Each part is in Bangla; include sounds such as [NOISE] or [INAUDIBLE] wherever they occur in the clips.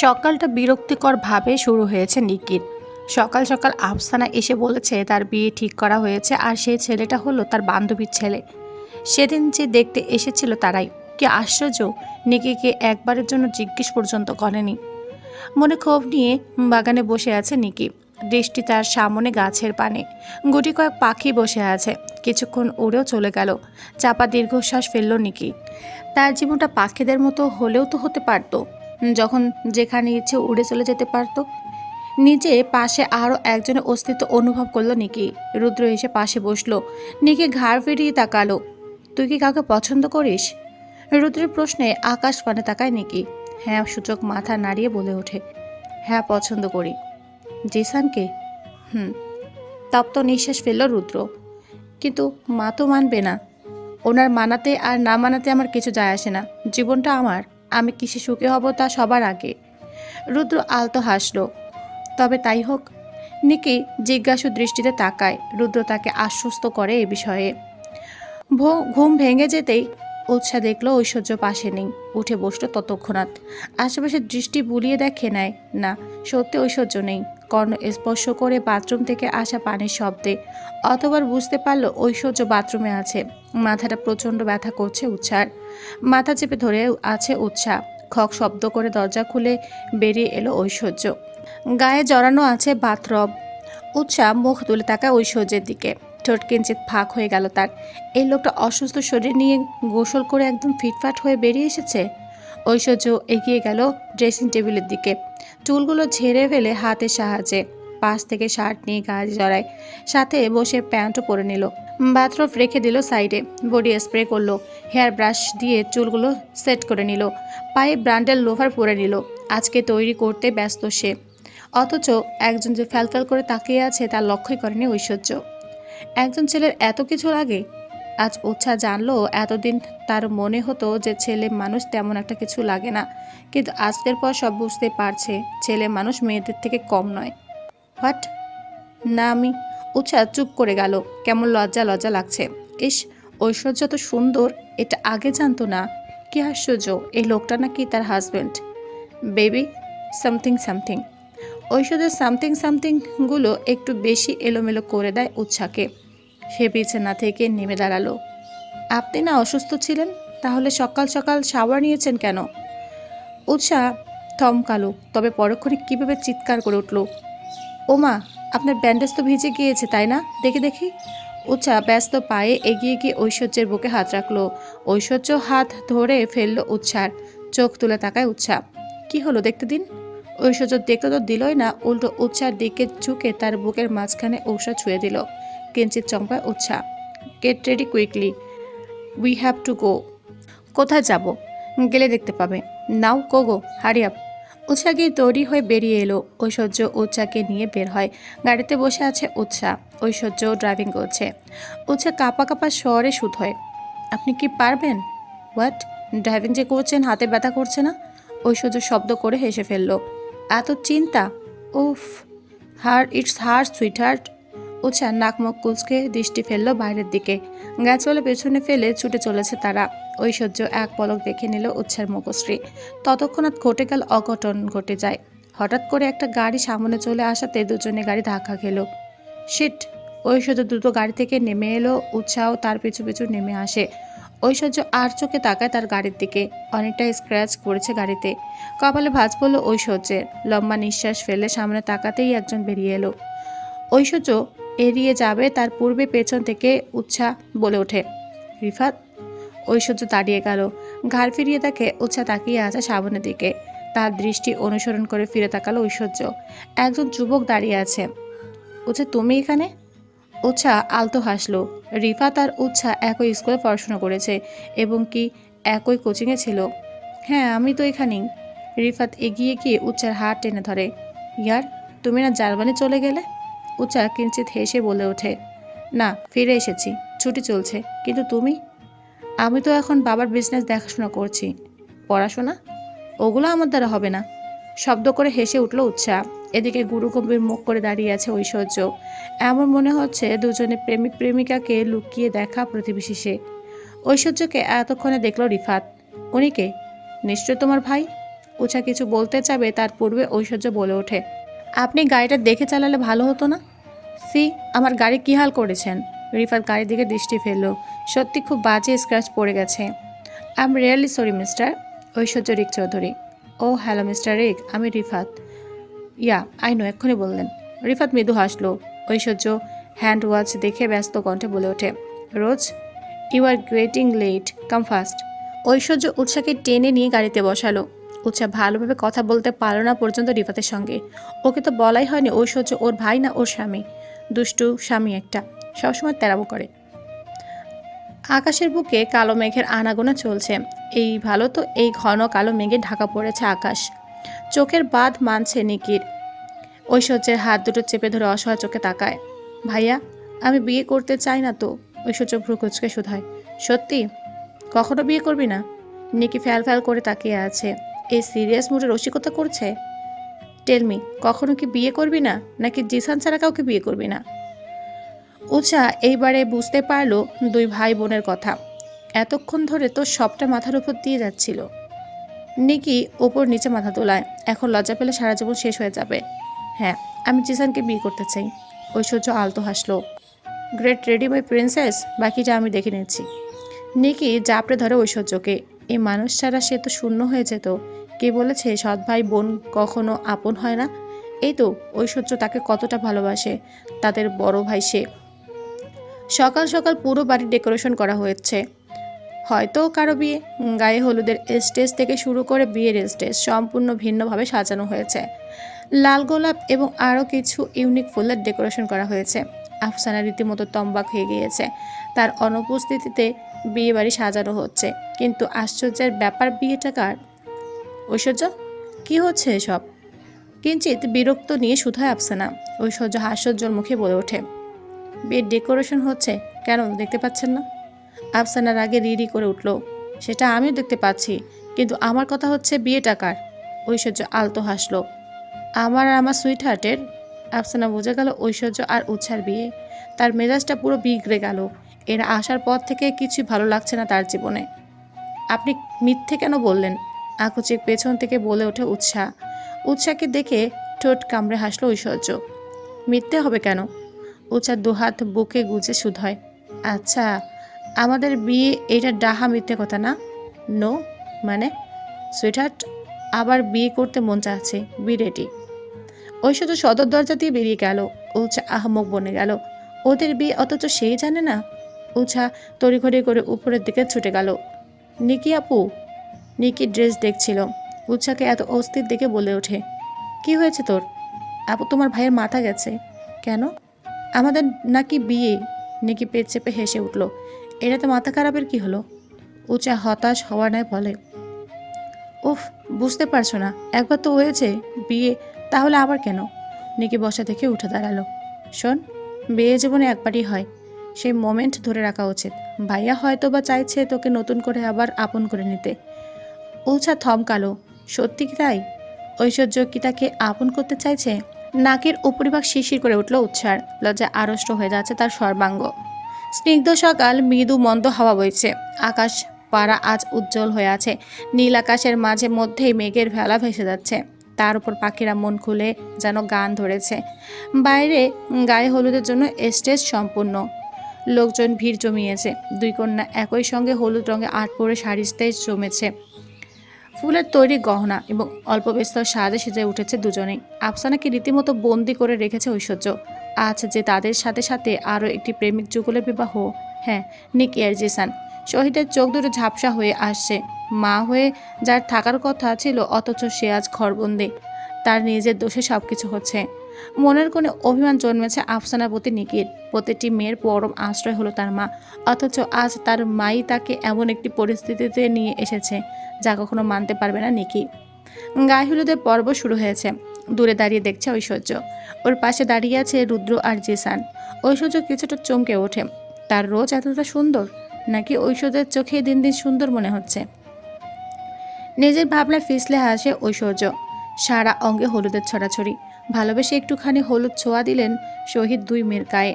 সকালটা বিরক্তিকরভাবে শুরু হয়েছে নিকির। সকাল সকাল আফসানা এসে বলেছে, তার বিয়ে ঠিক করা হয়েছে আর সেই ছেলেটা হলো তার বান্ধবীর ছেলে। সেদিন যে দেখতে এসেছিল তারাই। কি আশ্চর্য, নিকিকে একবারের জন্য জিজ্ঞেস পর্যন্ত করেনি। মনে ক্ষোভ নিয়ে বাগানে বসে আছে নিকি। দৃষ্টি তার সামনে গাছের পানে। গুটি কয়েক পাখি বসে আছে। কিছুক্ষণ উড়েও চলে গেল। চাপা দীর্ঘশ্বাস ফেলল নিকি। তার জীবনটা পাখিদের মতো হলেও তো হতে পারতো। যখন যেখানে ইচ্ছে উড়ে চলে যেতে পারতো। নিজে পাশে আরও একজনের অস্তিত্ব অনুভব করল নিকি। রুদ্র এসে পাশে বসল। নিকি ঘাড় ফিরিয়ে তাকালো। তুই কি কাউকে পছন্দ করিস? রুদ্রের প্রশ্নে আকাশ পানে তাকায় নিকি। হ্যাঁ সূচক মাথা নাড়িয়ে বলে ওঠে। হ্যাঁ পছন্দ করি। জিসানকে? হুম। তপ্ত নিঃশ্বাস ফেলল রুদ্র। কিন্তু মা তো মানবে না। ওনার মানাতে আর না মানাতে আমার কিছু যায় আসে না। জীবনটা আমার। আমি কিসে সুখী হব তা সবার আগে। রুদ্র আলতো হাসল। তবে তাই হোক। নিকি জিজ্ঞাসু দৃষ্টিতে তাকায়। রুদ্র তাকে আশ্বস্ত করে এ বিষয়ে। ঘুম ভেঙে যেতেই উৎসাহ দেখল ঐশ্বর্য পাশে নেই। উঠে বসল ততক্ষণাৎ। আশেপাশে দৃষ্টি বুলিয়ে দেখে নেয়, না, সত্যি ঐশ্বর্য নেই। কর্ণ স্পর্শ করে বাথরুম থেকে আসা পানির শব্দে। অতবার বুঝতে পারল ঐশ্বর্য বাথরুমে আছে। মাথাটা প্রচণ্ড ব্যথা করছে উৎসার। মাথা চেপে ধরে আছে উৎসাহ খক শব্দ করে দরজা খুলে বেরিয়ে এলো ঐশ্বর্য। গায়ে জড়ানো আছে বাথরব। উৎসাহ মুখ তুলে তাকায় ঐশ্বর্যের দিকে। ঠোঁট কিঞ্চিত ফাঁক হয়ে গেল তার। এই লোকটা অসুস্থ শরীর নিয়ে গোসল করে একদম ফিটফাট হয়ে বেরিয়ে এসেছে। ঐশ্বর্য এগিয়ে গেল ড্রেসিং টেবিলের দিকে। চুলগুলো ঝেড়ে ফেলে হাতের সাহায্যে। পাশ থেকে শার্ট নিয়ে গায়ে জড়ায়। সাথে বসে প্যান্টও পরে নিল। বাথরুম রেখে দিল সাইডে। বডি স্প্রে করল। হেয়ার ব্রাশ দিয়ে চুলগুলো সেট করে নিল। পায়ে ব্র্যান্ডের লোভার পরে নিল। আজকে তৈরি করতে ব্যস্ত সে। অথচ একজন যে ফ্যালফ্যাল করে তাকিয়ে আছে তার লক্ষ্যই করেনি ঐশ্বর্য। একজন ছেলের এত কিছু লাগে? আজ উৎসাহ জানলো, এতদিন তার মনে হতো যে ছেলে মানুষ তেমন একটা কিছু লাগে না। কিন্তু আজকের পর সব বুঝতে পারছে, ছেলে মানুষ মেয়েদের থেকে কম নয়। হোয়াট? না, আমি উৎসাহ চুপ করে গেল। কেমন লজ্জা লজ্জা লাগছে। ইস, ঐশ্বর্য তো সুন্দর, এটা আগে জানতো না। কি আশ্চর্য, এই লোকটা নাকি তার হাজব্যান্ড বেবি সামথিং সামথিং ঐশ্বর্যের সামথিং সামথিংগুলো একটু বেশি এলোমেলো করে দেয় উৎসাহকে সে বিছানা থেকে নেমে দাঁড়াল। আপনি না অসুস্থ ছিলেন? তাহলে সকাল সকাল শাওয়ার নিয়েছেন কেন? উৎসাহ থমকালো, তবে পরক্ষণে কীভাবে চিৎকার করে উঠল। ওমা, আপনার ব্যান্ডেজ তো ভিজে গিয়েছে, তাই না? দেখে, দেখি। উৎসাহ ব্যস্ত পায়ে এগিয়ে গিয়ে ঐশ্বর্যের বুকে হাত রাখল। ঐশ্বর্য হাত ধরে ফেলল উৎসার চোখ তুলে তাকায় উৎসাহ কি হলো দেখতে দিন? ঐশ্বর্য দেখতে তো দিলই না, উল্টো উৎসার দিকে ঝুঁকে তার বুকের মাঝখানে ঔষধ ছুঁয়ে দিল। কিঞ্চিত চম্পায় Utsha get ready quickly we have to go কোথায় যাব? গেলে দেখতে পাবে। নাও কো গো হারি আপ উৎসাহ গিয়ে তৈরি হয়ে বেরিয়ে এলো। ঐশ্বর্য উৎসাকে নিয়ে বের হয়। গাড়িতে বসে আছে উৎসা। ঐশ্বর্য ড্রাইভিং করছে। উৎসা কাপা কাপা শহরে শুট হয় আপনি কি পারবেন? হোয়াট ড্রাইভিং যে করছেন, হাতে ব্যথা করছে না? ঐশ্বর্য শব্দ করে হেসে ফেলল, এত চিন্তা? উফ! Her it's her sweetheart Utsha নাক মুখ কুচকে দৃষ্টি ফেলল বাইরের দিকে। গাছপালা পেছনে ফেলে ছুটে চলেছে তারা। ঐশ্বর্য এক পলক দেখে নিল উৎসার মুখশ্রী। ততক্ষণাৎ ঘটে গেল অঘটন ঘটে যায়। হঠাৎ করে একটা গাড়ি সামনে চলে আসাতে দুজনে গাড়ি ধাক্কা খেলো। শিট! ঐশ্বর্য দ্রুত গাড়ি থেকে নেমে এলো, উৎসাহ তার পিছু পিছু নেমে আসে। ঐশ্বর্য আর চোখে তাকায় তার গাড়ির দিকে। অনেকটা স্ক্র্যাচ করেছে গাড়িতে। কপালে ভাঁজ পড়ল ঐশ্বর্যের। লম্বা নিঃশ্বাস ফেলে সামনে তাকাতেই একজন বেরিয়ে এলো। ঐশ্বর্য এড়িয়ে যাবে তার পূর্বে পেছন থেকে উৎসাহ বলে ওঠে। রিফাত ঐশ্বর্য দাঁড়িয়ে গেল। ঘাড় ফিরিয়ে দেখে উৎসাহ তাকিয়ে আছে সামনের দিকে। তার দৃষ্টি অনুসরণ করে ফিরে তাকালো ঐশ্বর্য। একজন যুবক দাঁড়িয়ে আছে। উৎসাহ তুমি এখানে? উৎসাহ আলতো হাসলো। রিফাত আর উৎসাহ একই স্কুলে পড়াশোনা করেছে এবং কি একই কোচিংয়ে ছিল? হ্যাঁ আমি তো এখানেই। রিফাত এগিয়ে গিয়ে উচ্চার হাত টেনে ধরে। ইয়ার, তুমি না জার্মানি চলে গেলে? উচ্চা কিঞ্চিত হেসে বলে ওঠে, না, ফিরে এসেছি, ছুটি চলছে, কিন্তু তুমি? আমি তো এখন বাবার বিজনেস দেখাশোনা করছি। পড়াশোনা? ওগুলো আমার দ্বারা হবে না। শব্দ করে হেসে উঠল উৎসাহ এদিকে গুরু গুরুগম্ভীর মুখ করে দাঁড়িয়ে আছে ঐশ্বর্য। এমন মনে হচ্ছে দুজনে প্রেমিক প্রেমিকাকে লুকিয়ে দেখা প্রতিবেশী সে। ঐশ্বর্যকে এতক্ষণে দেখল রিফাত। উনিকে নিশ্চয় তোমার ভাই? উষা কিছু বলতে চাবে তার পূর্বে ঐশ্বর্য বলে ওঠে। আপনি গাড়িটা দেখে চালালে ভালো হতো না? সি, আমার গাড়ি কী হাল করেছেন? রিফাত গাড়ির দিকে দৃষ্টি ফেলল। সত্যি খুব বাজে স্ক্র্যাচ পড়ে গেছে। I am really sorry, mister. Aishwarya Rick Chowdhury. O, hello, mister রিক, আমি রিফাত। ইয়া, আই নো, এক্ষুনি বললেন। রিফাত মৃদু হাসলো। ঐশ্বর্য হ্যান্ড ওয়াচ দেখে ব্যস্ত কণ্ঠে বলে ওঠে, Rose? You are getting late, come fast. Aishwarya উৎসাকে টেনে নিয়ে গাড়িতে বসালো। উৎসা ভালোভাবে কথা বলতে পারল না পর্যন্ত রিফাতের সঙ্গে। ওকে তো বলাই হয়নি ঐশ্বর্য ওর ভাই না ওর স্বামী। দুষ্টু স্বামী একটা। সবসময় তেরাবো করে। আকাশের বুকে কালো মেঘের আনাগোনা চলছে। এই ভালো তো এই ঘন কালো মেঘে ঢাকা পড়েছে আকাশ। চোখের বাঁধ মানছে নিকির। ঐশ্বর্যের হাত দুটো চেপে ধরে অসহায় চোখে তাকায়। ভাইয়া, আমি বিয়ে করতে চাই না তো? ঐশ্বর্য ভ্রু কুচকে শুধায়। সত্যি? কখনো বিয়ে করবি না? নিকি ফ্যাল ফ্যাল করে তাকিয়ে আছে। এই সিরিয়াস মুডে রসিকতা করছে? টেলমি কখনো কি বিয়ে করবি না? নাকি জিসান ছাড়া কাউকে বিয়ে করবি না? উষা এইবারে বুঝতে পারল দুই ভাই বোনের কথা। এতক্ষণ ধরে তো সবটা মাথার উপর দিয়ে যাচ্ছিল। নিকি ওপর নিচে মাথা তোলায়। এখন লজ্জা পেলে সারা জীবন শেষ হয়ে যাবে। হ্যাঁ আমি জিসানকে বিয়ে করতে চাই। ঐশ্বর্য আলতো হাসলো। গ্রেট রেডি মাই প্রিন্সেস বাকিটা আমি দেখে নিচ্ছি। নিকি জাপড়ে ধরে ঐশ্বর্যকে। এই মানুষ ছাড়া সে তো শূন্য হয়ে যেত। কে বলেছে, সৎ ভাই বোন কখনো আপন হয় না? এই তো ঐশ্বর্য তাকে কতটা ভালোবাসে, তাদের বড় ভাই সে। সকাল সকাল পুরো বাড়ি ডেকোরেশন করা হয়েছে। হয়তো কারও বিয়ে, গায়ে হলুদের স্টেজ থেকে শুরু করে বিয়ের স্টেজ সম্পূর্ণ ভিন্নভাবে সাজানো হয়েছে। লাল গোলাপ এবং আরও কিছু ইউনিক ফুলের ডেকোরেশন করা হয়েছে। আফসানা রীতিমতো তম্বাক হয়ে গিয়েছে। তার অনুপস্থিতিতে বিয়ে বাড়ি সাজানো হচ্ছে। কিন্তু আশ্চর্যের ব্যাপার বিয়েটা কার? ঐশ্বর্য, কি হচ্ছে এসব? কিঞ্চিত বিরক্ত নিয়ে শুধায় আফসানা ঐশ্বর্য হাস্যজ্জ্বল মুখে বলে ওঠে, বিয়ের ডেকোরেশন হচ্ছে? কেন, দেখতে পাচ্ছেন না? আফসানার আগে রিরি করে উঠল, সেটা আমিও দেখতে পাচ্ছি, কিন্তু আমার কথা হচ্ছে বিয়েটা কার? ঐশ্বর্য আলতো হাসলো, আমার আর আমার সুইট হার্টের আফসানা বোঝা গেল ঐশ্বর্য আর উৎসার বিয়ে, তার মেজাজটা পুরো বিগড়ে গেল। এরা আসার পর থেকে কিছুই ভালো লাগছে না তার জীবনে। আপনি মিথ্যে কেন বললেন? আকুচিক পেছন থেকে বলে ওঠে উৎসাহ উৎসাহকে দেখে ঠোঁট কামড়ে হাসলো ঐশ্বর্য। মিথ্যে হবে কেন? উৎসাহ দুহাত বুকে গুজে শুধ হয়। আচ্ছা আমাদের বিয়ে এটা ডাহা মিথ্যে কথা না? নো মানে? সুইটহার্ট, আবার বিয়ে করতে মন চাচ্ছে। B ready. ঐশ্বর্য সদর দরজা দিয়ে বেরিয়ে গেল। উৎসা আহমক বনে গেল। ওদের বিয়ে অথচ সেই জানে না? উৎসা তড়িঘড়ি করে উপরের দিকে ছুটে গেল। নিকি আপু? নিকি ড্রেস দেখছিল। উৎসাকে এত অস্থির দিকে বলে ওঠে, কি হয়েছে তোর? আপু, তোমার ভাইয়ের মাথা গেছে। কেন? আমাদের নাকি বিয়ে? নিকি পেট চেপে হেসে উঠল এটাতে মাথা খারাপের কি হলো? উঁচা হতাশ হওয়া নয় বলে, উফ, বুঝতে পারছ না, একবার তো হয়েছে বিয়ে, তাহলে আবার কেন? নিকি বসা থেকে উঠে দাঁড়াল, শোন, বিয়ে জীবনে একবারই হয় সেই মোমেন্ট ধরে রাখা উচিত। ভাইয়া হয়তো বা চাইছে তোকে নতুন করে আবার আপন করে নিতে। উলছা থমকালো। সত্যি কি তাই? ঐশ্বর্য কি তাকে আপন করতে চাইছে? নাকের উপরিভাগ শিশির করে উঠল উৎসার। লজ্জা আড়ষ্ট হয়ে যাচ্ছে তার সর্বাঙ্গ। স্নিগ্ধ সকাল মৃদু মন্দ হাওয়া বইছে। আকাশ পাড়া আজ উজ্জ্বল হয়ে আছে। নীল আকাশের মাঝে মধ্যেই মেঘের ভেলা ভেসে যাচ্ছে। তার উপর পাখিরা মন খুলে যেন গান ধরেছে। বাইরে গায়ে হলুদের জন্য স্টেজ সম্পূর্ণ। লোকজন ভিড় জমিয়েছে। দুই কন্যা একই সঙ্গে হলুদ রঙে আট পরে শাড়িতে জমেছে। ফুলের তৈরি গহনা এবং অল্প বিস্তর সাজে সেজে উঠেছে দুজনেই। আফসানাকে রীতিমতো বন্দি করে রেখেছে ঐশ্বর্য। আজ যে তাদের সাথে সাথে আরও একটি প্রেমিক যুগলের বিবাহ হ্যাঁ নিক আর জেসান শহীদের চোখ দুটো ঝাপসা হয়ে আসছে। মা হয়ে যার থাকার কথা ছিল, অথচ সে আজ ঘরবন্দি। তার নিজের দোষে সব কিছু হচ্ছে। মনের কোণে অভিমান জন্মেছে আফসানার প্রতি নিকির। প্রতিটি মেয়ের পরম আশ্রয় হলো তার মা। অথচ আজ তার মাই তাকে এমন একটি পরিস্থিতিতে নিয়ে এসেছে, যা কখনো মানতে পারবে না নিকি। গায়ে হলুদের পর্ব শুরু হয়েছে। দূরে দাঁড়িয়ে দেখছে ঐশ্বর্য। ওর পাশে দাঁড়িয়ে আছে রুদ্র আর জেসান। ঐশ্বর্য কিছুটা চমকে ওঠে। তার রোজ এতটা সুন্দর? নাকি ঐশ্বর্যের চোখে দিন দিন সুন্দর মনে হচ্ছে? নিজের ভাবনায় ফিসলে হাসে ঐশ্বর্য। সারা অঙ্গে হলুদের ছড়াছড়ি। ভালোবেসে একটুখানি হলুদ ছোঁয়া দিলেন শহীদ দুই মেয়ের গায়ে।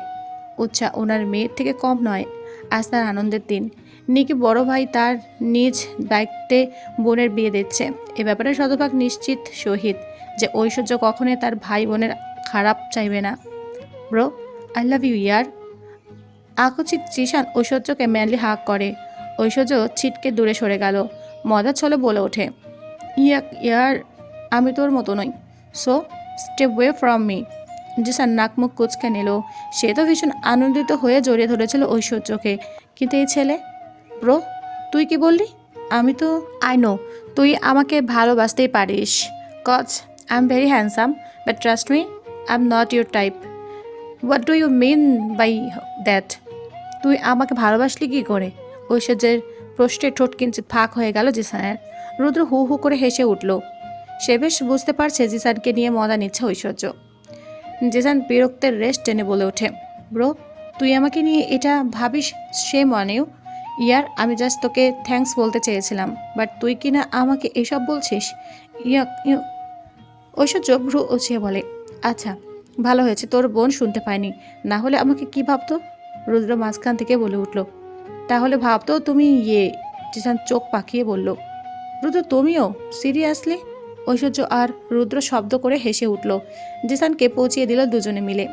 উচ্ছা ওনার মেয়ের থেকে কম নয়, আজ তার আনন্দের দিন। নিকি বড় ভাই তার নিজ দায়িত্বে বোনের বিয়ে দিচ্ছে। এ ব্যাপারে শতভাগ নিশ্চিত শহীদ যে ঐশ্বর্য কখনোই তার ভাই বোনের খারাপ চাইবে না। ব্রো, আই লাভ ইউ ইয়ার। আকচিত জিশান ঐশ্বর্যকে ম্যানলি হাক করে। ঐশ্বর্য ছিটকে দূরে সরে গেল। মজার ছলে বলে ওঠে ইয়াক ইয়ার আমি তোর মতো নই। So step away from me Zishan নাক মুখ কুচকে নিল। সে তো ভীষণ আনন্দিত হয়ে জড়িয়ে ধরেছিল ঐশ্বর্যকে। কিন্তু এই ছেলে? ব্রো, তুই কি বললি? আমি তো আই নো তুই আমাকে ভালোবাসতেই পারিস। Cause I am very handsome but trust me I am not your type what do you mean by that তুই আমাকে ভালোবাসলি কি করে? ঐশ্বর্যের প্রশ্নে ঠোঁট কিঞ্চিত ফাঁক হয়ে গেল জিসানের। রুদ্র হু হু করে হেসে উঠল। সে বেশ বুঝতে পারছে জিসানকে নিয়ে মজা নিচ্ছে ঐশ্বর্য। জিসান বিরক্তের রেস্ট টেনে বলে ওঠে, ব্রো, তুই আমাকে নিয়ে এটা ভাবিস সে মনেও? ইয়ার, আমি জাস্ট তোকে থ্যাঙ্কস বলতে চেয়েছিলাম বাট তুই কি না আমাকে এসব বলছিস? ইউ ঐশ্বর্য ভ্রু উছিয়ে বলে আচ্ছা ভালো হয়েছে, তোর বোন শুনতে পায়নি, না হলে আমাকে কি ভাবতো? রুদ্র মাঝখান থেকে বলে উঠল, তাহলে ভাবতো তুমি ইয়ে। জিসান চোখ পাকিয়ে বলল, রুদ্র, তুমিও? সিরিয়াসলি? ঐশ্বর্য আর রুদ্র শব্দ করে হেসে উঠল। জিসানকে পৌঁছিয়ে দিল দুজনে মিলে।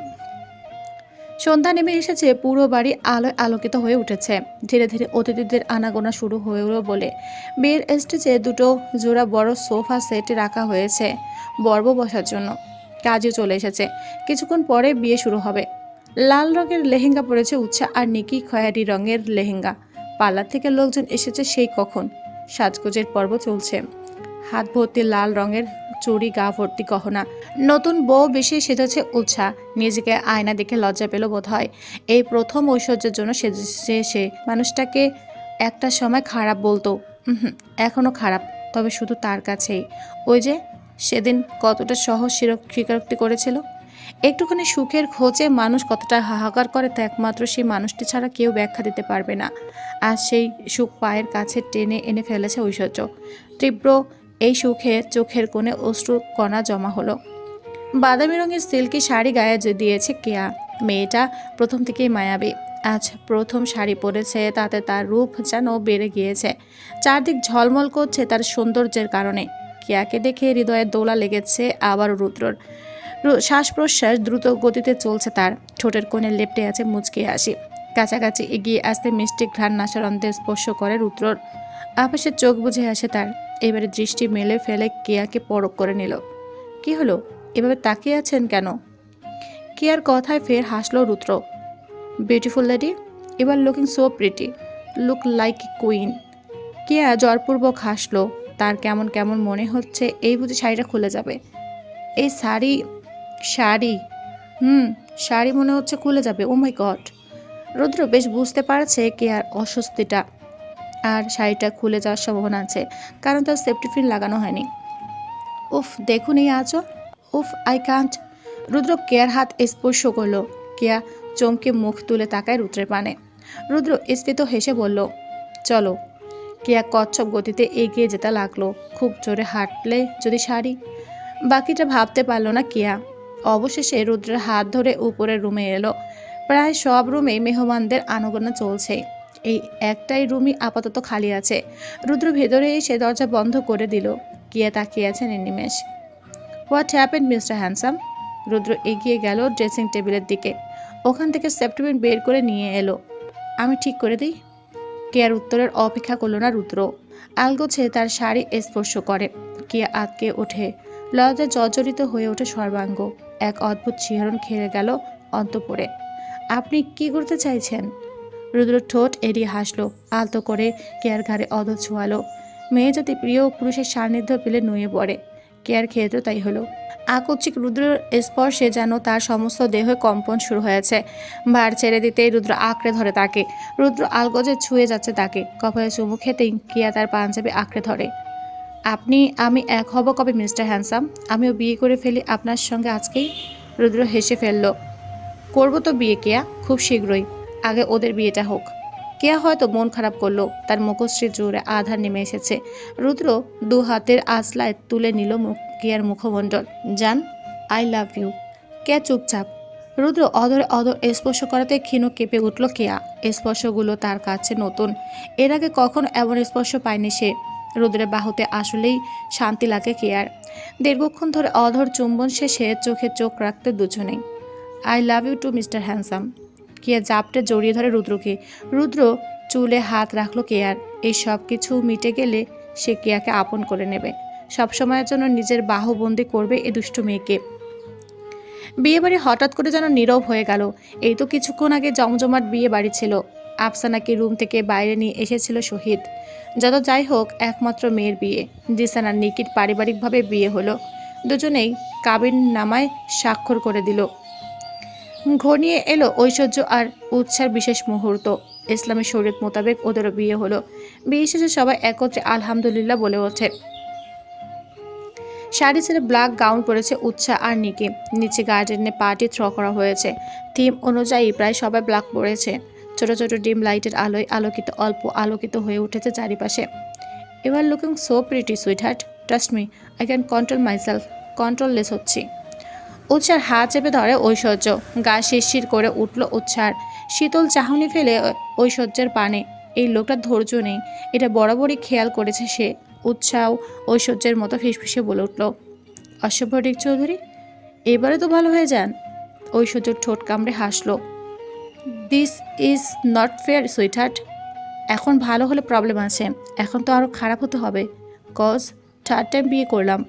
সন্ধ্যা নেমে এসেছে, পুরো বাড়ি আলোয় আলোকিত হয়ে উঠেছে। ধীরে ধীরে অতিথিদের আনাগোনা শুরু হয়েও বলে বিয়ের স্টেজে দুটো জোড়া বড় সোফা সেট রাখা হয়েছে, বর্ব বসার জন্য। কাজও চলে এসেছে। কিছুক্ষণ পরে বিয়ে শুরু হবে। লাল রঙের লেহেঙ্গা পরেছে উৎসা আর নিকি খয়েরি রঙের লেহেঙ্গা। পার্লার থেকে লোকজন এসেছে সেই কখন। সাজগোজের পর্ব চলছে। হাত ভর্তি লাল রঙের চুড়ি, গা ভর্তি গহনা। নতুন বউ বেশি সেজেছে উৎসাহ নিজেকে আয়না দেখে লজ্জা পেল বোধ হয় এই প্রথম ঐশ্বর্যের জন্য সেজেছে সে। মানুষটাকে একটা সময় খারাপ বলতো। এখনও খারাপ, তবে শুধু তার কাছেই। ওই যে, সেদিন কতটা সহজ স্বীকার- স্বীকারোক্তি করেছিল। একটুখানি সুখের খোঁজে মানুষ কতটা হাহাকার করে, তা একমাত্র সেই মানুষটি ছাড়া কেউ ব্যাখ্যা দিতে পারবে না। আর সেই সুখ পায়ের কাছে টেনে এনে ফেলেছে ঐশ্বর্য। তীব্র এই সুখে চোখের কোণে অশ্রু কণা জমা হলো। বাদামি রঙের সিল্কি শাড়ি গায়ে দিয়েছে কেয়া। মেয়েটা প্রথম থেকেই মায়াবী। আজ প্রথম শাড়ি পরেছে, তাতে তার রূপ যেন বেড়ে গিয়েছে। চারদিক ঝলমল করছে তার সৌন্দর্যের কারণে। কেয়াকে দেখে হৃদয়ে দোলা লেগেছে আবার রুদ্রর। শ্বাস প্রশ্বাস দ্রুত গতিতে চলছে তার। ঠোঁটের কোণে লেপটে আছে মুচকে হাসি। কাছাকাছি এগিয়ে আসতে মিষ্টি ঘ্রাণ নাসার অন্তে স্পর্শ করে রুদ্রর। আপাসে চোখ বুঝে আসে তার। এবারে দৃষ্টি মেলে ফেলে কেয়াকে পরক করে নিল। কি হলো? এভাবে তাকিয়ে আছেন কেন? কেয়ার কথায় ফের হাসলো রুদ্র। বিউটিফুল লেডি এবার looking so pretty look like queen Keya জরপূর্বক হাসলো। তার কেমন কেমন মনে হচ্ছে, এই বুঝি শাড়িটা খুলে যাবে। এই শাড়ি শাড়ি? হুম, শাড়ি মনে হচ্ছে খুলে যাবে ও মাই গড রুদ্র বেশ বুঝতে পারছে কেয়ার অস্বস্তিটা। আর শাড়িটা খুলে যাওয়ার সম্ভাবনা আছে, কারণ তার সেফটি ফিন লাগানো হয়নি। উফ, দেখুন এই আঁচল। উফ আই কান্ট রুদ্র কেয়ার হাত স্পর্শ করল। কেয়া চমকে মুখ তুলে তাকায় রুদ্রের পানে। রুদ্র স্ফীত হেসে বলল, চলো। কেয়া কচ্ছপ গতিতে এগিয়ে যেতে লাগল। খুব জোরে হাঁটলে যদি শাড়ি? বাকিটা ভাবতে পারল না কেয়া। অবশেষে রুদ্রের হাত ধরে উপরের রুমে এলো। প্রায় সব রুমেই মেহমানদের আনাগোনা চলছে। এই একটাই রুমই আপাতত খালি আছে। রুদ্র ভেতরে এসে দরজা বন্ধ করে দিল। কিয়া তাকিয়ে আছেন নিমেষ। What happen mister handsome? Rudra এগিয়ে গেল ড্রেসিং টেবিলের দিকে। ওখান থেকে সেপ্টেম্বর বের করে নিয়ে এলো। আমি ঠিক করে দিই? কেয়ার উত্তরের অপেক্ষা করল না রুদ্র। আলগোছে তার শাড়ি স্পর্শ করে। কেয়া আতকে ওঠে। লজ্জা জর্জরিত হয়ে ওঠে সর্বাঙ্গ। এক অদ্ভুত শিহরণ খেয়ে গেল অন্তপুরে। আপনি কি করতে চাইছেন? রুদ্র ঠোঁট এড়িয়ে হাসলো, আলতো করে কেয়ার ঘাড়ে অধ ছোঁয়ালো। মেয়ে যদি প্রিয় পুরুষের সান্নিধ্য পেলে নুয়ে পড়ে। কেয়ার ক্ষেত্রেও তাই হলো। আকস্মিক রুদ্রের স্পর্শে যেন তার সমস্ত দেহে কম্পন শুরু হয়েছে। ভার ছেড়ে দিতেই রুদ্র আঁকড়ে ধরে তাকে। রুদ্র আলগজে ছুঁয়ে যাচ্ছে তাকে। কপালে চুমু খেতেই কিয়া তার পাঞ্জাবি আঁকড়ে ধরে। আপনি, আমি এক হব কবে, মিস্টার হ্যান্ডসাম? আমিও বিয়ে করে ফেলি আপনার সঙ্গে আজকেই? রুদ্র হেসে ফেলল। করব তো বিয়ে, কেয়া? খুব শীঘ্রই। আগে ওদের বিয়েটা হোক। কেয়া হয়তো মন খারাপ করল, তার মুখশ্রী জোরে আধার নেমে এসেছে। রুদ্র দু হাতের আঁচলায় তুলে নিল কেয়ার মুখমণ্ডল। জান, আই লাভ ইউ। কেয়া চুপচাপ। রুদ্র অদরে অদর স্পর্শ করাতে ক্ষীণ কেঁপে উঠল কেয়া। স্পর্শগুলো তার কাছে নতুন। এর আগে কখনো এমন স্পর্শ পায়নি সে। রুদ্রের বাহুতে আসলেই শান্তি লাগে কেয়ার। দীর্ঘক্ষণ ধরে অধর চুম্বন শেষে চোখে চোখ রাখতে দুজনেই। I love you too mister handsome Keya জাপটে জড়িয়ে ধরে রুদ্রকে। রুদ্র চুলে হাত রাখল কেয়ার। এই সব কিছু মিটে গেলে সে কেয়াকে আপন করে নেবে। সবসময়ের জন্য নিজের বাহুবন্দি করবে এ দুষ্টু মেয়েকে। বিয়ে বাড়ি হঠাৎ করে যেন নীরব হয়ে গেল। এই তো কিছুক্ষণ আগে জমজমাট বিয়ে বাড়ি ছিল আফসানাকে রুম থেকে বাইরে নিয়ে এসেছিল শহীদ। যত যাই হোক, একমাত্র মেয়ের বিয়ে। জিসান আর নিকির পারিবারিকভাবে বিয়ে হলো। দুজনেই কাবিন নামায় স্বাক্ষর করে দিল। ঘনিয়ে এলো ঐশ্বর্য আর উৎসার বিশেষ মুহূর্ত। ইসলামের শরীয়ত মোতাবেক ওদেরও বিয়ে হলো। বিয়ে সবাই একত্রে আলহামদুলিল্লাহ বলে ওঠে। শাড়ি ছেড়ে ব্ল্যাক গাউন পরেছে উৎসাহ আর নিকি। নিচে গার্ডেনে পার্টি থ্র করা হয়েছে। থিম অনুযায়ী প্রায় সবাই ব্ল্যাক পরেছে। ছোট ছোট ডিম লাইটের আলোয় আলোকিত, অল্প আলোকিত হয়ে উঠেছে চারিপাশে। এবার looking so pretty sweetheart trust me I can control myself controlless হচ্ছি। উৎসার হাত চেপে ধরে ঐশ্বর্য। গা শিরশির করে উঠল উৎসার। শীতল চাহনি ফেলে ঐশ্বর্যের পানে। এই লোকটার ধৈর্য নেই। এটা বরাবরই খেয়াল করেছে সে। উৎসাহ ঐশ্বর্যের মতো ফিসফিসে বলে উঠল অশ্বভটিক চৌধুরী, এবারে তো ভালো হয়ে যান। ঐশ্বর্য ঠোঁট কামড়ে হাসলো this is not fair sweetheart এখন ভালো হলে প্রবলেম আছে। এখন তো আরও খারাপ হতে হবে। কজ থার্ড টাইম বিয়ে করলাম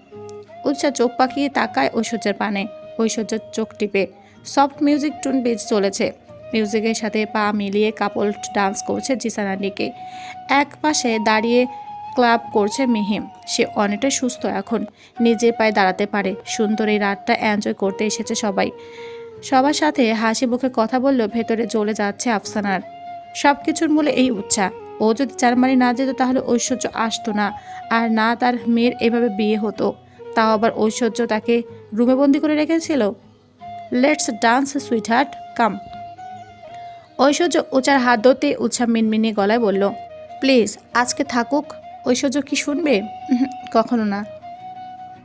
উৎসাহ চোখ পাকিয়ে তাকায় ঐশ্বর্যের পানে। ঐশ্বর্যের চোখ টিপে। সফট মিউজিক টুন বেজ চলেছে। মিউজিকের সাথে পা মিলিয়ে কাপল ডান্স করছে জিসানানিকে এক পাশে দাঁড়িয়ে ক্লাব করছে মিহিম। সে অনেকটাই সুস্থ এখন। নিজের পায়ে দাঁড়াতে পারে। সুন্দর এই রাতটা এনজয় করতে এসেছে সবাই। সবার সাথে হাসি মুখে কথা বললেও ভেতরে জ্বলে যাচ্ছে আফসানার। সব কিছুর মূলে এই উচ্ছা ও যদি জার্মানি না যেত তাহলে ঐশ্বর্য আসতো না। আর না তার মেয়ের এভাবে বিয়ে হতো। তাও আবার ঐশ্বর্য তাকে রুমে বন্দি করে রেখেছিল। Let's dance sweetheart come Aishwarya উচার হাত ধরতে উৎসা মিনমিনি গলায় বলল প্লিজ আজকে থাকুক। ঐশ্বর্য কি শুনবে? [LAUGHS] কখনো না।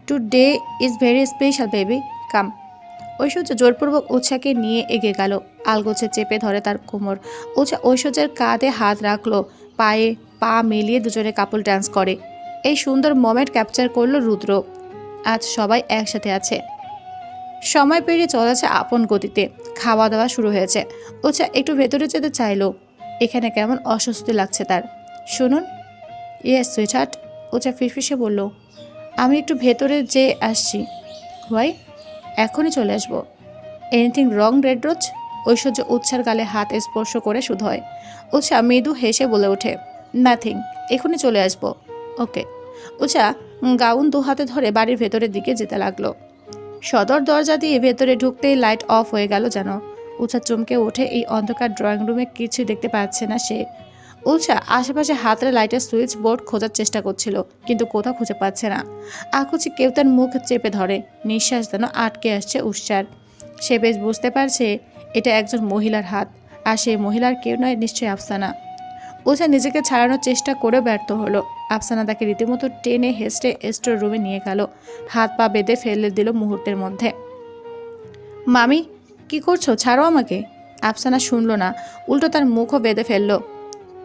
Today is very special baby come Aishwarya জোরপূর্বক উৎসাকে নিয়ে এগিয়ে গেল। আলগোছে চেপে ধরে তার কোমর। উৎসা ঐশ্বর্যের কাঁধে হাত রাখল। পায়ে পা মিলিয়ে দুজনে কাপল ডান্স করে। এই সুন্দর মোমেন্ট ক্যাপচার করল রুদ্র। আজ সবাই একসাথে আছে। সময় পেরিয়ে চলেছে আপন গতিতে। খাওয়া দাওয়া শুরু হয়েছে। ওছা, একটু ভেতরে যেতে চাইলো। এখানে কেমন অস্বস্তি লাগছে তার। শুনুন। Yes, sweetheart. ওচা ফিসফিসে বলল, আমি একটু ভেতরে যেয়ে আসছি। হোয়াই এখনই চলে আসব। এনিথিং রং রেড রোজ ঐশ্বর্য উৎসার গালে হাত স্পর্শ করে শুধু হয়। উৎসা মৃদু হেসে বলে ওঠে নাথিং এখনই চলে আসব। ওকে উচা গাউন দু হাতে ধরে বাড়ির ভেতরের দিকে যেতে লাগল। সদর দরজা দিয়ে ভেতরে ঢুকতেই লাইট অফ হয়ে গেল যেন। উচা চমকে ওঠে এই অন্ধকার ড্রয়িং রুমে কিছু দেখতে পাচ্ছে না সে। উচা আশেপাশে হাতের লাইটের সুইচ বোর্ড খোঁজার চেষ্টা করছিল, কিন্তু কোথাও খুঁজে পাচ্ছে না। আকুচি কেউ তার মুখ চেপে ধরে, নিঃশ্বাস যেন আটকে আসছে উৎসার। সে বেশ বুঝতে পারছে এটা একজন মহিলার হাত, আর সেই মহিলার কেউ নয়, নিশ্চয়ই আফসানা। ওঝা নিজেকে ছাড়ানোর চেষ্টা করে ব্যর্থ হলো। আফসানা তাকে রীতিমতো টেনে হেস্টে স্টোর রুমে নিয়ে গেল। হাত পা বেঁধে ফেলে দিল মুহূর্তের মধ্যে। মামি, কি করছ? ছাড়ো আমাকে। আফসানা শুনলো না। উল্টো তার মুখও বেঁধে ফেলল।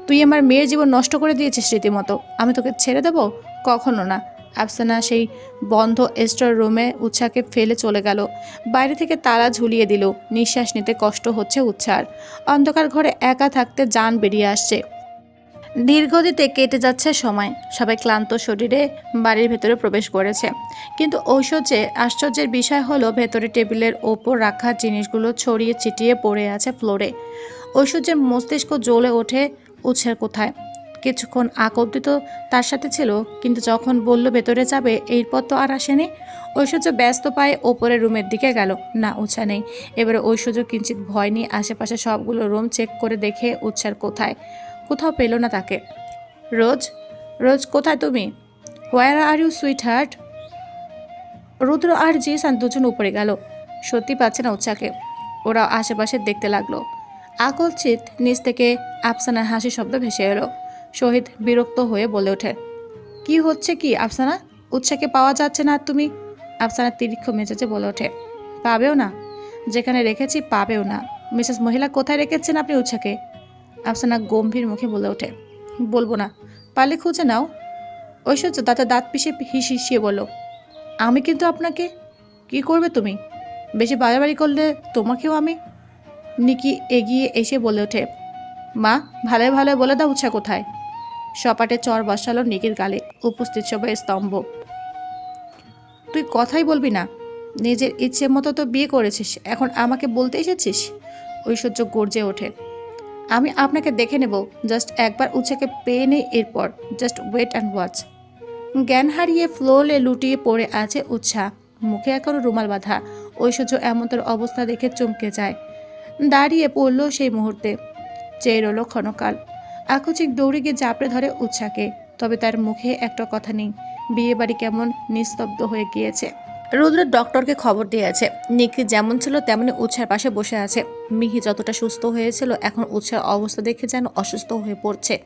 তুই আমার মেয়ের জীবন নষ্ট করে দিয়েছিস রীতিমতো। আমি তোকে ছেড়ে দেবো? কখনো না। আফসানা সেই বন্ধ স্টোর রুমে উৎসাকে ফেলে চলে গেল। বাইরে থেকে তালা ঝুলিয়ে দিল। নিঃশ্বাস নিতে কষ্ট হচ্ছে উৎসার। অন্ধকার ঘরে একা থাকতে যান বেরিয়ে আসছে। দীর্ঘদিতে কেটে যাচ্ছে সময়। সবাই ক্লান্ত শরীরে বাড়ির ভেতরে প্রবেশ করেছে। কিন্তু ঐশ্বর্যে আশ্চর্যের বিষয় হলো, ভেতরে টেবিলের ওপর রাখা জিনিসগুলো ছড়িয়ে ছিটিয়ে পড়ে আছে ফ্লোরে। ঐশ্বর্যের মস্তিষ্ক জ্বলে ওঠে উৎসের কোথায়। কিছুক্ষণ আগ অব্দি তো তার সাথে ছিল, কিন্তু যখন বলল ভেতরে যাবে, এরপর তো আর আসেনি। ঐশ্বর্য ব্যস্ত পায়ে ওপরের রুমের দিকে গেল। না উৎসা নেই। এবারে ঐশ্বর্য কিঞ্চিত ভয় নিয়ে আশেপাশে সবগুলো রুম চেক করে দেখে উৎসার কোথায়। কোথাও পেল না তাকে। রোজ রোজ কোথায় তুমি? Where are you sweetheart Rudra আর জিসান দুজন উপরে গেল। সত্যি পাচ্ছে না উৎসাকে। ওরা আশেপাশে দেখতে লাগল। আকলচিত নিচ থেকে আফসানার হাসি শব্দ ভেসে এলো। শহীদ বিরক্ত হয়ে বলে ওঠে, কি হচ্ছে কি, আফসানা? উৎসাকে পাওয়া যাচ্ছে না তুমি? আফসানা তিরিক্ষ মেজাজে বলে ওঠে, পাবেও না। যেখানে রেখেছি পাবেও না। মিসেস মহিলা কোথায় রেখেছেন আপনি উৎসাকে? আফসানা গম্ভীর মুখে বলে ওঠে, বলব না। পারলে খুঁজে নাও। ঐশ্বর্য দাঁতে দাঁত পিষে হিস হিসিয়ে বলো আমি কিন্তু আপনাকে কি করবে তুমি? বেশি বাড়াবাড়ি করলে তোমাকেও আমি? নিকি এগিয়ে এসে বলে ওঠে, মা ভালো ভালো বলে দাও উৎসা কোথায়? সপাটে চর বসালো নিকির গালে উপস্থিত সবাই স্তম্ভ। তুই কথাই বলবি না। নিজের ইচ্ছে মতো তো বিয়ে করেছিস। এখন আমাকে বলতে এসেছিস? ঐশ্বর্য গর্জে ওঠে আমি আপনাকে দেখে নেব। জাস্ট একবার উৎসাকে পেয়ে নেই এরপর। জাস্ট ওয়েট অ্যান্ড ওয়াচ জ্ঞান হারিয়ে ফ্লোরে লুটিয়ে পড়ে আছে উৎসাহ মুখে এখনও রুমাল বাঁধা। ঐশ্বর্য এমনতর অবস্থা দেখে চমকে যায়। দাঁড়িয়ে পড়ল সেই মুহূর্তে। চেয়ে রইল ক্ষণকাল। আকস্মিক দৌড়ে গিয়ে জাপড়ে ধরে উৎসাকে তবে তার মুখে একটা কথা নেই। বিয়ে বাড়ি কেমন নিস্তব্ধ হয়ে গিয়েছে। রুদ্র ডক্টরকে খবর দিয়েছে। নিকি যেমন ছিল তেমনি উৎসার পাশে বসে আছে। মিহি যতটা সুস্থ হয়েছিল, এখন উৎসার অবস্থা দেখে যেন অসুস্থ হয়ে পড়ছে।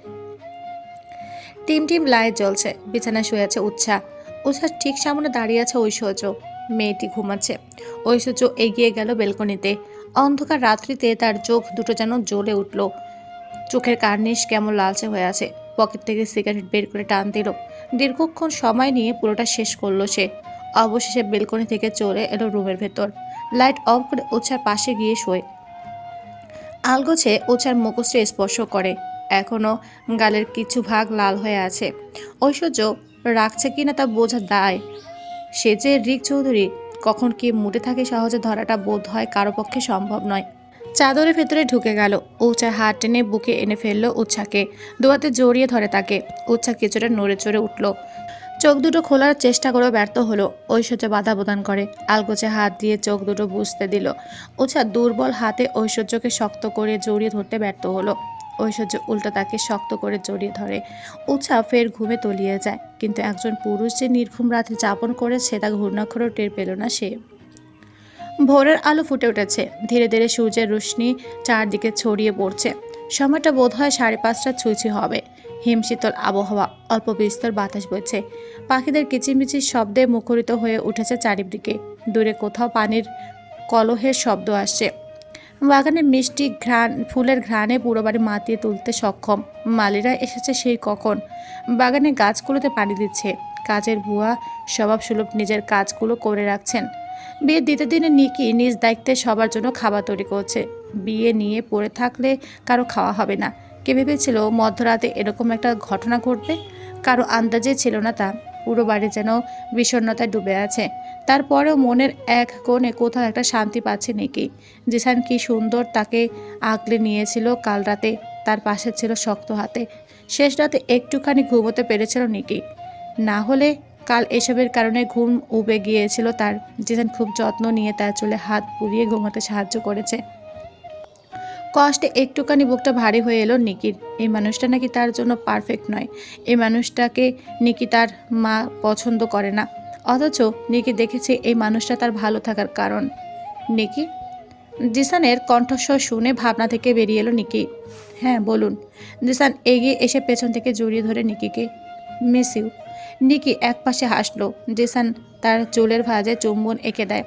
টিম টিম লাইট জ্বলছে, বিছানায় শুয়ে আছে উৎসাহ উৎসার ঠিক সামনে দাঁড়িয়ে আছে ঐশ্বর্য। মেয়েটি ঘুমাচ্ছে। ঐশ্বর্য এগিয়ে গেল বেলকনিতে। অন্ধকার রাত্রিতে তার চোখ দুটো যেন জ্বলে উঠল। চোখের কার্নিশ কেমন লালচে হয়ে আছে। পকেট থেকে সিগারেট বের করে টান দিল। দীর্ঘক্ষণ সময় নিয়ে পুরোটা শেষ করল সে। অবশেষে বেলকনি থেকে চলে এলো রুমের ভেতর। লাইট অফ করে ওছার পাশে গিয়ে শোয়। আলগোছে ওছার মুখশ্রী স্পর্শ করে। এখনও গালের কিছু ভাগ লাল হয়ে আছে। ঐশ্বর্য রাখছে কিনা তা বোঝা দায়। সে যে রিক চৌধুরী, কখন কি মুটে থাকে সহজে ধরাটা বোধ হয় কারও পক্ষে সম্ভব নয়। চাদরের ভেতরে ঢুকে গেল। উৎসার হাত টেনে বুকে এনে ফেলল উচ্ছাকে দুহাতে জড়িয়ে ধরে তাকে। উৎসা কিছুটা নড়ে চড়ে উঠল। চোখ দুটো খোলার চেষ্টা করেও ব্যর্থ হলো। ঐশ্বর্য বাধা প্রদান করে। আলগোছে হাত দিয়ে চোখ দুটো বুঝতে দিল। উৎসা দুর্বল হাতে ঐশ্বর্যকে শক্ত করে জড়িয়ে ধরতে ব্যর্থ হলো। ঐশ্বর্য উল্টো তাকে শক্ত করে জড়িয়ে ধরে। উৎসা ফের ঘুমে তলিয়ে যায়। কিন্তু একজন পুরুষ যে নির্ঘুম রাতে যাপন করেছে তা ঘূর্ণাক্ষরও টের পেল না সে। ভোরের আলো ফুটে উঠেছে। ধীরে ধীরে সূর্যের রোশনি চারদিকে ছড়িয়ে পড়ছে। সময়টা বোধ হয় সাড়ে পাঁচটা ছুঁচি হবে। হিমশীতল আবহাওয়া, অল্প বিস্তর বাতাস বইছে। পাখিদের কিচিরমিচির শব্দে মুখরিত হয়ে উঠেছে চারিদিকে। দূরে কোথাও পানির কলহের শব্দ আসছে। বাগানে মিষ্টি ঘ্রাণ, ফুলের ঘ্রাণে পুরো বাড়ি মাতিয়ে তুলতে সক্ষম। মালিরা এসেছে সেই কখন। বাগানে গাছগুলোতে পানি দিচ্ছে। কাজের বুয়া স্বভাবসুলভ নিজের কাজগুলো করে রাখছেন। বিয়ের দ্বিতীয় দিনে নিকি নিজ দায়িত্বে সবার জন্য খাবার তৈরি করছে। বিয়ে নিয়ে পড়ে থাকলে কারও খাওয়া হবে না। কে ভেবেছিল মধ্যরাতে এরকম একটা ঘটনা ঘটবে? কারও আন্দাজে ছিল না তা। পুরো বাড়ি যেন বিষণ্ণতায় ডুবে আছে। তারপরেও মনের এক কোণে কোথাও একটা শান্তি পাচ্ছে নিকি। জিসান কি সুন্দর তাকে আগলে নিয়েছিল কাল রাতে, তার পাশে ছিল শক্ত হাতে। শেষ রাতে একটুখানি ঘুমোতে পেরেছিল নিকি। না হলে কাল এসবের কারণে ঘুম উবে গিয়েছিল তার। জিসান খুব যত্ন নিয়ে তার চুলে হাত পুড়িয়ে ঘুমাতে সাহায্য করেছে। কষ্টে একটুখানি বুকটা ভারী হয়ে এলো নিকির। এই মানুষটা নাকি তার জন্য পারফেক্ট নয়। এই মানুষটাকে নিকি তার মা পছন্দ করে না। অথচ নিকি দেখেছে এই মানুষটা তার ভালো থাকার কারণ। নিকি? জিসানের কণ্ঠস্বর শুনে ভাবনা থেকে বেরিয়ে এলো নিকি। হ্যাঁ বলুন। জিসান এগিয়ে এসে পেছন থেকে জড়িয়ে ধরে নিকিকে। Miss you. নিকি এক পাশে হাসলো। জিসান তার চুলের ভাঁজে চুম্বন এঁকে দেয়।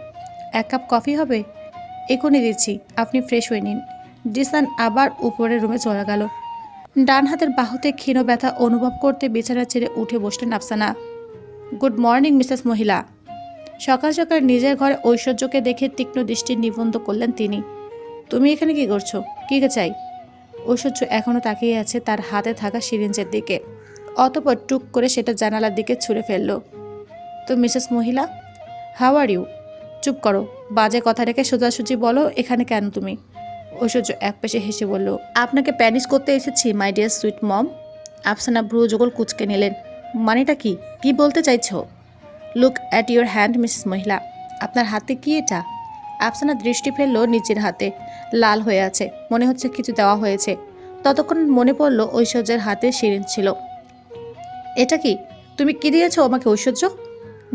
এক কাপ কফি হবে? এখনই দিচ্ছি। আপনি ফ্রেশ হয়ে নিন। জিসান আবার উপরের রুমে চলে গেল। ডান হাতের বাহুতে ক্ষীণ ব্যথা অনুভব করতে বিছানা ছেড়ে উঠে বসলেন আফসানা। গুড মর্নিং, মিসেস মহিলা। সকাল সকাল নিজের ঘরে ঐশ্বর্যকে দেখে তীক্ষ্ণ দৃষ্টি নিবন্ধ করলেন তিনি। তুমি এখানে কি করছ? কী চাই? ঐশ্বর্য এখনও তাকিয়ে আছে তার হাতে থাকা সিরিঞ্জের দিকে। অতপর টুক করে সেটা জানালার দিকে ছুঁড়ে ফেলল। তো মিসেস মহিলা, হাউ আর ইউ? চুপ করো। বাজে কথা রেখে সোজাসুজি বলো, এখানে কেন তুমি? ঐশ্বর্য এক পেশে হেসে বলল, আপনাকে প্যানিশ করতে এসেছি, my dear sweet mom. Afsana ভ্রু যুগল কুচকে নিলেন, মানেটা কি? কি বলতে চাইছো? Look at your hand, Mrs মহিলা। আপনার হাতে কি এটা? আফসানা দৃষ্টি ফেলল নিচের হাতে, লাল হয়ে আছে, মনে হচ্ছে কিছু দেওয়া হয়েছে। ততক্ষণ মনে পড়ল ঐশ্বর্যের হাতে সিরিঞ্জ ছিল। এটা কি? তুমি কি দিয়েছ আমাকে ঐশ্বর্য?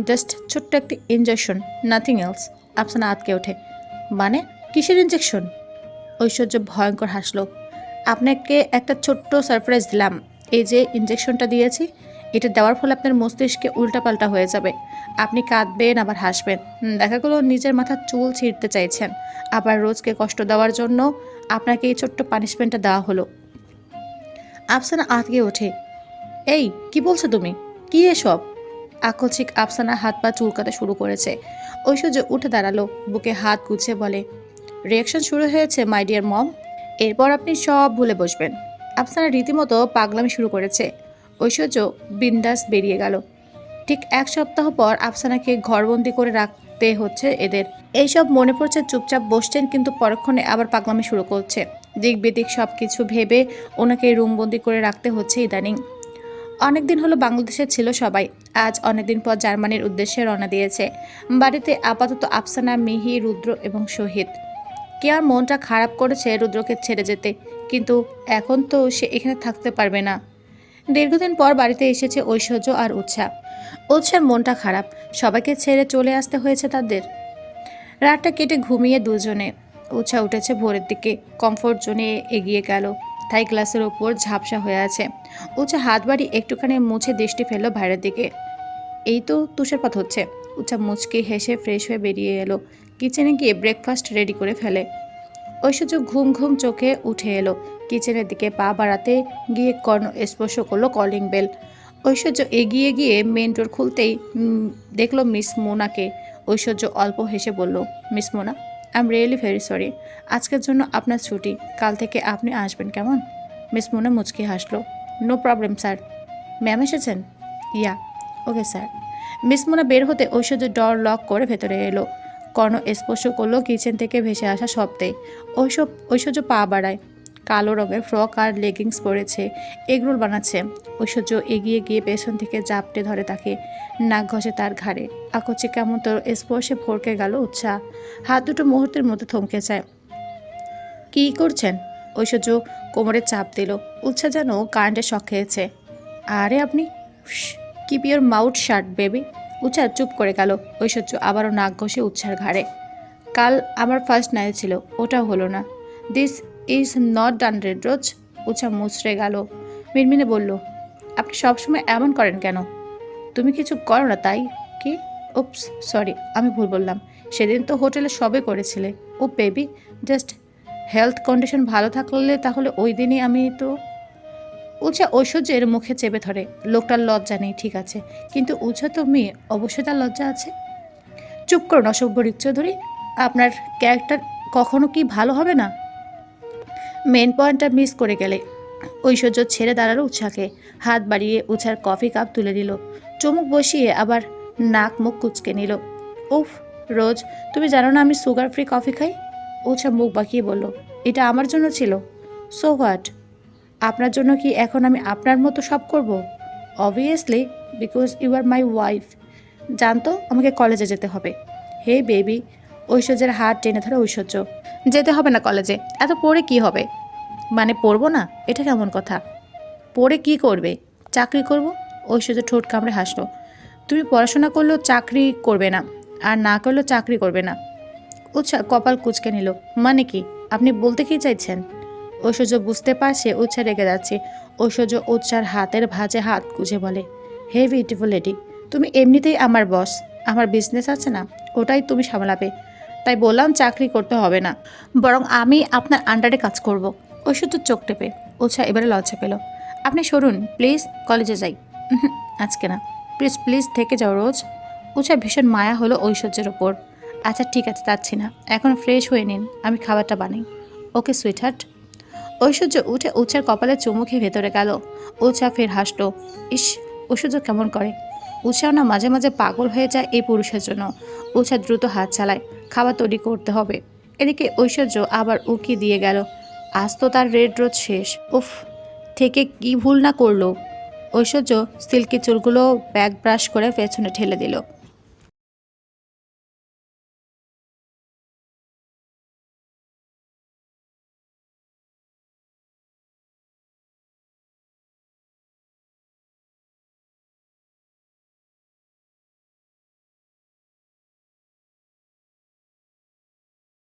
জাস্ট ছোট্ট একটি ইঞ্জেকশন নাথিং এলস, আফসানা আটকে ওঠে। মানে? কিসের ইঞ্জেকশন ঐশ্বর্য ভয়ঙ্কর হাসলো। আপনাকে একটা ছোট্ট সারপ্রাইজ দিলাম। এই যে ইঞ্জেকশনটা দিয়েছি, এটা দেওয়ার ফলে আপনার মস্তিষ্কে উল্টাপাল্টা হয়ে যাবে। আপনি কাঁদবেন, আবার হাসবেন। দেখা গেলো নিজের মাথার চুল ছিঁড়তে চাইছেন। আবার রোজকে কষ্ট দেওয়ার জন্য আপনাকে এই ছোট্ট পানিশমেন্টটা দেওয়া হলো। আফসানা আতকে ওঠে। এই, কি বলছো তুমি? কি এসব? আকস্মিক আফসানা হাত পা চুলকাতে শুরু করেছে। ঐশ্বর্য উঠে দাঁড়াল, বুকে হাত গুছিয়ে বলে রিয়াকশন শুরু হয়েছে মাই ডিয়ার মম এরপর আপনি সব ভুলে বসবেন। আফসানা রীতিমতো পাগলামি শুরু করেছে। ঐশ্বর্য বিন্দাস বেরিয়ে গেল। ঠিক এক সপ্তাহ পর আফসানাকে ঘরবন্দি করে রাখতে হচ্ছে এদের। এইসব মনে পড়ছে, চুপচাপ বসছেন, কিন্তু পরক্ষণে আবার পাগলামি শুরু করছে। দিক বেদিক সব কিছু ভেবে ওনাকে রুমবন্দি করে রাখতে হচ্ছে ইদানিং। অনেকদিন হলো বাংলাদেশে ছিল সবাই। আজ অনেকদিন পর জার্মানির উদ্দেশ্যে রওনা দিয়েছে। বাড়িতে আপাতত আফসানা, মিহি, রুদ্র এবং শহীদ। কে আর মনটা খারাপ করেছে রুদ্রকে ছেড়ে যেতে? কিন্তু এখন তো সে এখানে থাকতে পারবে না। দীর্ঘদিন পর বাড়িতে এসেছে ঐশ্বর্য আর উৎসাহ উৎসার মনটা খারাপ। সবাইকে ছেড়ে চলে আসতে হয়েছে তাদের। রাতটা কেটে ঘুমিয়ে দুজনে। উৎসাহ উঠেছে ভোরের দিকে। কমফোর্ট জোনে এগিয়ে গেল। থাই গ্লাসের ওপর ঝাপসা হয়ে আছে। উৎসা হাত বাড়ি একটুখানি মুছে দৃষ্টি ফেলল বাইরের দিকে। এই তো তুষারপাত হচ্ছে। উৎসা মুচকে হেসে ফ্রেশ হয়ে বেরিয়ে এলো। কিচেনে গিয়ে ব্রেকফাস্ট রেডি করে ফেলে। ঐশ্বর্য ঘুম ঘুম চোখে উঠে এলো। কিচেনের দিকে পা বাড়াতে গিয়ে কর্ণ স্পর্শ করল কলিং বেল ঐশ্বর্য এগিয়ে গিয়ে মেন ডোর খুলতেই দেখল মিস মোনাকে। ঐশ্বর্য অল্প হেসে বলল miss Mona I am really very sorry আজকের জন্য আপনার ছুটি। কাল থেকে আপনি আসবেন কেমন? মিস মোনা মুচকি হাসলো নো প্রবলেম স্যার ম্যাম এসেছেন? Yeah okay sir miss Mona বের হতে ঐশ্বর্য ডর লক করে ভেতরে এলো। কর্ণ স্পর্শ করল কিচেন থেকে ভেসে আসা শব্দে। ঐসব ঐশ্বর্য পা বাড়ায়। কালো রঙের ফ্রক আর লেগিংস পরেছে, এগরোল বানাচ্ছে। ঐশ্বর্য এগিয়ে গিয়ে পেছন থেকে জাপটে ধরে তাকে। নাক ঘষে তার ঘাড়ে। আকচ্ছে কেমন তোর স্পর্শে ভরকে গেল উৎসাহ। হাত দুটো মুহূর্তের মতো থমকে যায়। কী করছেন? ঐশ্বর্য কোমরে চাপ দিল। উৎসাহ যেন কারেন্টের শখ খেয়েছে। আরে আপনি? Keep your mouth shut baby Utsha চুপ করে গেল। ঐশ্বর্য আবারও নাক ঘষে উৎসার ঘাড়ে। কাল আমার ফার্স্ট নাইট ছিল, ওটাও হলো না। This is not done red rose Utsha মুচড়ে গেল। মিনমিনে বলল, আপনি সবসময় এমন করেন কেন? তুমি কিছু করো না তাই? কি? উপস সরি আমি ভুল বললাম। সেদিন তো হোটেলে সবে করেছিলে। ও বেবি জাস্ট হেলথ কন্ডিশন ভালো থাকলে তাহলে ওই দিনই আমি তো উৎসা ঐশ্বর্যের মুখে চেপে ধরে, লোকটার লজ্জা নেই, ঠিক আছে। কিন্তু উৎসা তো মেয়ে, অবশ্যই তার লজ্জা আছে। চুপ করুন অসভ্য রিক চৌধুরী। আপনার ক্যারেক্টার কখনো কি ভালো হবে না? মেন পয়েন্টটা মিস করে গেলে, ঐশ্বর্য ছেড়ে দাঁড়াল উৎসাকে হাত বাড়িয়ে উৎসার কফি কাপ তুলে দিল চমুক বসিয়ে আবার নাক মুখ কুচকে নিল। উফ, রোজ, তুমি জানো না আমি সুগার ফ্রি কফি খাই? উৎসা মুখ বাঁকিয়ে বলল, এটা আমার জন্য ছিল। সো হোয়াট আপনার জন্য কি এখন আমি আপনার মতো সব করব? Obviously because you are my wife জানতো আমাকে কলেজে যেতে হবে। হে বেবি ঐশ্বর্যের হাত টেনে ধরে ঐশ্বর্য। যেতে হবে না কলেজে এত পড়ে কি হবে? মানে পড়ব না? এটা কেমন কথা? পড়ে কি করবে? চাকরি করব? ঐশ্বর্য ঠোঁট কামড়ে হাসলো। তুমি পড়াশোনা করলেও চাকরি করবে না, আর না করলেও চাকরি করবে না। উৎসাহ কপাল কুচকে নিল। মানে কি? আপনি বলতে কি চাইছেন? ঐশ্বর্য বুঝতে পারছে উৎসাহ রেগে যাচ্ছে। ঐশ্বর্য উৎসার হাতের ভাঁজে হাত গুজে বলে, হে বিউটিফুল লেডি তুমি এমনিতেই আমার বস আমার বিজনেস আছে না, ওটাই তুমি সামলাবে। তাই বললাম চাকরি করতে হবে না, বরং আমি আপনার আন্ডারে কাজ করব। ঐশ্বর্য চোখ টেপে, উৎসাহ এবারে লজ্জা পেল। আপনি সরুন প্লিজ কলেজে যাই। আজকে না। প্লিজ প্লিজ থেকে যাও রোজ। উৎসাহ ভীষণ মায়া হলো ঐশ্বর্যের ওপর আচ্ছা ঠিক আছে, যাচ্ছি না। এখন ফ্রেশ হয়ে নিন, আমি খাবারটা বানাই। ওকে সুইটহার্ট ঐশ্বর্য উঠে উৎসার কপালে চুমু খেয়ে ভেতরে গেল। উৎসাহ ফের হাসলো। ইস, ঐশ্বর্য কেমন করে? উৎসাহ না মাঝে মাঝে পাগল হয়ে যায় এই পুরুষের জন্য। উৎসাহ দ্রুত হাত চালায়। খাবার তৈরি করতে হবে। এদিকে ঐশ্বর্য আবার উকি দিয়ে গেল। আজ তো তার রেড রোজ শেষ। উফ, থেকে কি ভুল না করল। ঐশ্বর্য সিল্কি চুলগুলো ব্যাগ ব্রাশ করে পেছনে ঠেলে দিল।